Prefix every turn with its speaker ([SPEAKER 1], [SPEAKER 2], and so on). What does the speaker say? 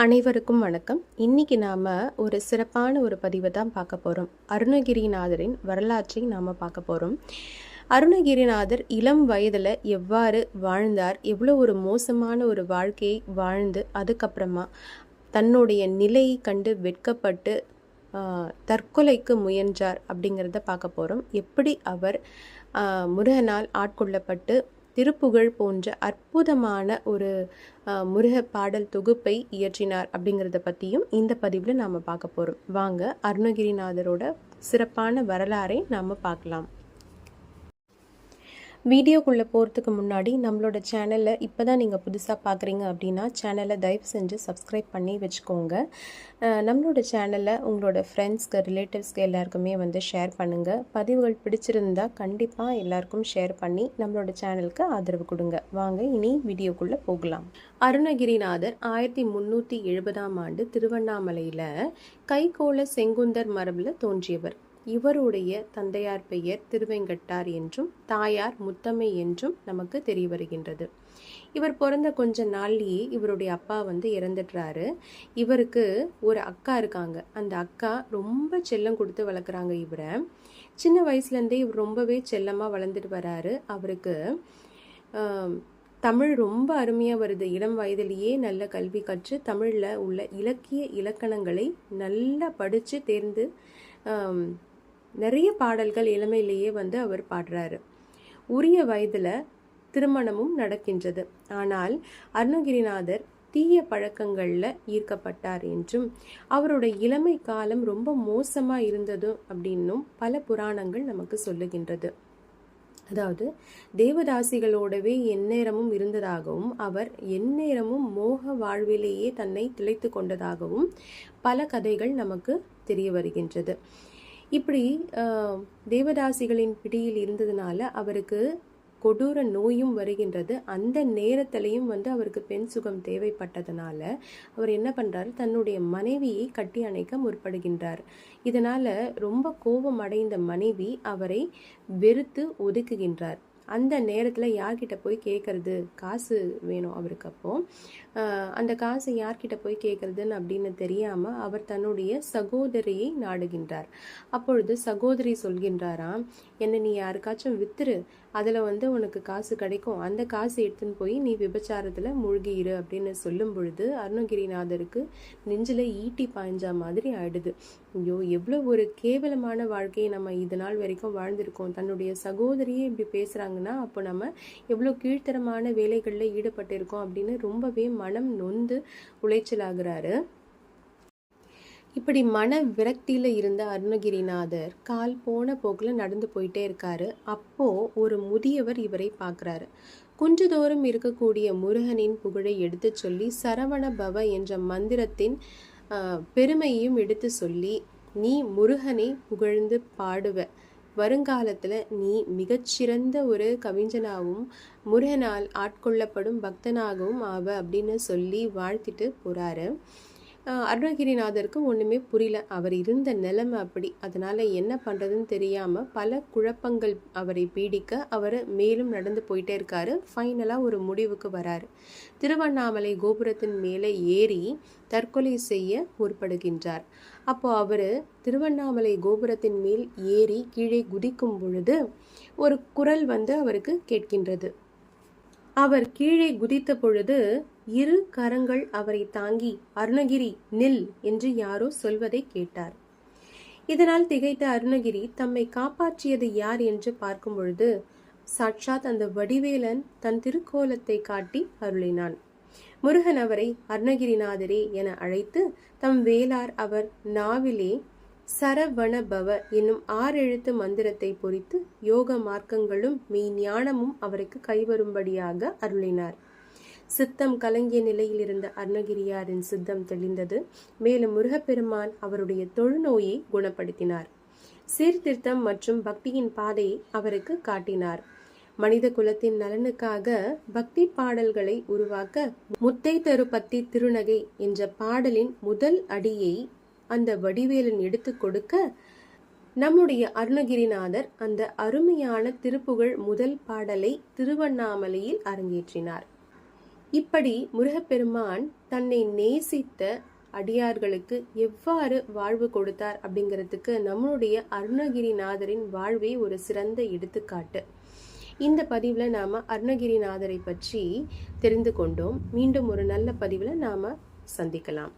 [SPEAKER 1] அனைவருக்கும் வணக்கம். இன்னைக்கு நாம் ஒரு சிறப்பான ஒரு பதிவை தான் பார்க்க போகிறோம் அருணகிரிநாதரின் வரலாற்றை நாம் பார்க்க போகிறோம் அருணகிரிநாதர் இளம் வயதில் எவ்வாறு வாழ்ந்தார்? எவ்வளோ ஒரு மோசமான ஒரு வாழ்க்கையை வாழ்ந்து அதுக்கப்புறமா தன்னுடைய நிலையை கண்டு வெட்கப்பட்டு தற்கொலைக்கு முயன்றார் அப்படிங்கிறத பார்க்க போகிறோம் எப்படி அவர் முருகனால் ஆட்கொள்ளப்பட்டு திருப்புகழ் போன்ற அற்புதமான ஒரு முருக பாடல் தொகுப்பை இயற்றினார் அப்படிங்கிறத பற்றியும் இந்த பதிவில் நாம் பார்க்க போகிறோம் வாங்க அருணகிரிநாதரோட சிறப்பான வரலாறை நாம் பார்க்கலாம். வீடியோக்குள்ளே போகிறதுக்கு முன்னாடி நம்மளோட சேனலை இப்போ தான் நீங்கள் புதுசாக பார்க்குறீங்க அப்படின்னா சேனலை தயவு செஞ்சு சப்ஸ்கிரைப் பண்ணி வச்சுக்கோங்க. நம்மளோட சேனலை உங்களோட ஃப்ரெண்ட்ஸ்க்கு ரிலேட்டிவ்ஸ்க்கு எல்லாருக்குமே வந்து ஷேர் பண்ணுங்கள் பதிவுகள் பிடிச்சிருந்தா கண்டிப்பாக எல்லாருக்கும் ஷேர் பண்ணி நம்மளோட சேனலுக்கு ஆதரவு கொடுங்க. வாங்க இனி வீடியோக்குள்ளே போகலாம். அருணகிரிநாதர் ஆயிரத்தி முந்நூற்றி எழுபதாம் ஆண்டு திருவண்ணாமலையில் கைகோள செங்குந்தர் மரபில் தோன்றியவர். இவருடைய தந்தையார் பெயர் திருவெங்கட்டார் என்றும் தாயார் முத்தம்மை என்றும் நமக்கு தெரிய வருகின்றது இவர் பிறந்த கொஞ்ச நாள்லயே இவருடைய அப்பா வந்து இறந்துடுறாரு. இவருக்கு ஒரு அக்கா இருக்காங்க. அந்த அக்கா ரொம்ப செல்லம் கொடுத்து வளர்க்குறாங்க இவரை. சின்ன வயசுலேருந்தே இவர் ரொம்பவே செல்லமாக வளர்ந்துட்டு வராரு. அவருக்கு தமிழ் ரொம்ப அருமையாக வருது. இளம் வயதிலேயே நல்ல கல்வி கற்று தமிழில் உள்ள இலக்கிய இலக்கணங்களை நல்லா படித்து தேர்ந்து நிறைய பாடல்கள் இளமையிலேயே வந்து அவர் பாடுறாரு. உரிய வயதில் திருமணமும் நடக்கின்றது. ஆனால் அருணகிரிநாதர் தீய பழக்கங்களில் ஈர்க்கப்பட்டார் என்றும் அவருடைய இளமை காலம் ரொம்ப மோசமாக இருந்ததும் அப்படின்னும் பல புராணங்கள் நமக்கு சொல்லுகின்றது. அதாவது தேவதாசிகளோடவே எந்நேரமும் இருந்ததாகவும் அவர் எந்நேரமும் மோக வாழ்விலேயே தன்னை திளைத்து கொண்டதாகவும் பல கதைகள் நமக்கு தெரிய வருகின்றது. இப்படி தேவதாசிகளின் பிடியில் இருந்ததுனால அவருக்கு கொடூர நோயும் வருகின்றது. அந்த நேரத்திலையும் வந்து அவருக்கு பெண் சுகம் தேவைப்பட்டதுனால அவர் என்ன பண்ணுறார் தன்னுடைய மனைவியை கட்டி அணைக்க முற்படுகின்றார். இதனால் ரொம்ப கோபம் அடைந்த மனைவி அவரை வெறுத்து ஒதுக்குகின்றார். அந்த நேரத்தில் யார்கிட்ட போய் கேட்குறது காசு வேணும் அவருக்கு அப்போது அந்த காசை யார்கிட்ட போய் கேட்குறதுன்னு அப்படின்னு தெரியாமல் அவர் தன்னுடைய சகோதரியை நாடுகின்றார். அப்பொழுது சகோதரி சொல்கின்றாராம் என்ன நீ யாருக்காச்சும் வித்துரு. அதில் வந்து உனக்கு காசு கிடைக்கும். அந்த காசு எடுத்துன்னு போய் நீ விபச்சாரத்தில் மூழ்கியிரு அப்படின்னு சொல்லும் பொழுது அருணகிரிநாதருக்கு நெஞ்சில் ஈட்டி பாய்ஞ்சா மாதிரி ஆயிடுது. ஐயோ எவ்வளோ ஒரு கேவலமான வாழ்க்கையை நம்ம இது நாள் வரைக்கும் வாழ்ந்திருக்கோம். தன்னுடைய சகோதரியே இப்படி பேசுகிறாங்க பேசுகிறாங்கன்னா அப்போ நம்ம எவ்வளோ கீழ்த்தரமான வேலைகளில் ஈடுபட்டிருக்கோம் அப்படின்னு ரொம்பவே மனம் நொந்து உளைச்சலாகிறாரு. இப்படி மன விரக்தியில் இருந்த அருணகிரிநாதர் கால் போன போக்கில் நடந்து போயிட்டே இருக்காரு. அப்போ ஒரு முதியவர் இவரை பார்க்குறாரு குன்றுதோறும் இருக்கக்கூடிய முருகனின் புகழை எடுத்து சொல்லி சரவண பவ என்ற மந்திரத்தின் ஆஹ், பெருமையையும் எடுத்து சொல்லி நீ முருகனை புகழ்ந்து பாடுவ. வருங்காலத்தில் நீ மிகச்சிறந்த ஒரு கவிஞனாகவும் முருகனால் ஆட்கொள்ளப்படும் பக்தனாகவும் ஆவ அப்படின்னு சொல்லி வாழ்த்திட்டு போகிறாரு அருணகிரிநாதருக்கு ஒன்றுமே புரியல. அவர் இருந்த நிலைமை அப்படி. அதனால் என்ன பண்ணுறதுன்னு தெரியாமல் பல குழப்பங்கள் அவரை பீடிக்க அவர் மேலும் நடந்து போயிட்டே இருக்காரு. ஃபைனலாக ஒரு முடிவுக்கு வராரு. திருவண்ணாமலை கோபுரத்தின் மேலே ஏறி தற்கொலை செய்ய முற்படுகின்றார். அப்போ அவர் திருவண்ணாமலை கோபுரத்தின் மேல் ஏறி கீழே குதிக்கும் பொழுது ஒரு குரல் வந்து அவருக்கு கேட்கின்றது. அவர் கீழே குதித்த பொழுது இரு கரங்கள் அவரை தாங்கி அருணகிரி நில் என்று யாரோ சொல்வதை கேட்டார். இதனால் திகைத்த அருணகிரி தம்மை காப்பாற்றியது யார் என்று பார்க்கும் பொழுது சாட்சாத் அந்த வடிவேலன் தன் திருக்கோலத்தை காட்டி அருளினான். முருகன் அவரை அருணகிரிநாதரே என அழைத்து தம் வேளார் அவர் நாவிலே சரவண பவ என்னும் ஆறெழுத்து மந்திரத்தை பொறித்து யோக மார்க்கங்களும் மெய் ஞானமும் அவருக்கு கைவரும்படியாக அருளினார். சித்தம் கலங்கிய நிலையில் இருந்த அருணகிரியாரின் சித்தம் தெளிந்தது. மேலும் முருகப்பெருமான் அவருடைய தொழுநோயை குணப்படுத்தினார். சீர்திருத்தம் மற்றும் பக்தியின் பாதையை அவருக்கு காட்டினார். மனித குலத்தின் நலனுக்காக பக்தி பாடல்களை உருவாக்க முத்தை தருபத்தி திருநகை என்ற பாடலின் முதல் அடியை அந்த வடிவேலன் எடுத்து கொடுக்க நம்முடைய அருணகிரிநாதர் அந்த அருமையான திருப்புகழ் முதல் பாடலை திருவண்ணாமலையில் அரங்கேற்றினார். இப்படி முருகப்பெருமான் தன்னை நேசித்த அடியார்களுக்கு எவ்வாறு வாழ்வு கொடுத்தார் அப்படிங்கிறதுக்கு நம்மளுடைய அருணகிரிநாதரின் வாழ்வே ஒரு சிறந்த எடுத்துக்காட்டு. இந்த பதிவில் நாம் அருணகிரிநாதரை பற்றி தெரிந்து கொண்டோம். மீண்டும் ஒரு நல்ல பதிவில் நாம் சந்திக்கலாம்.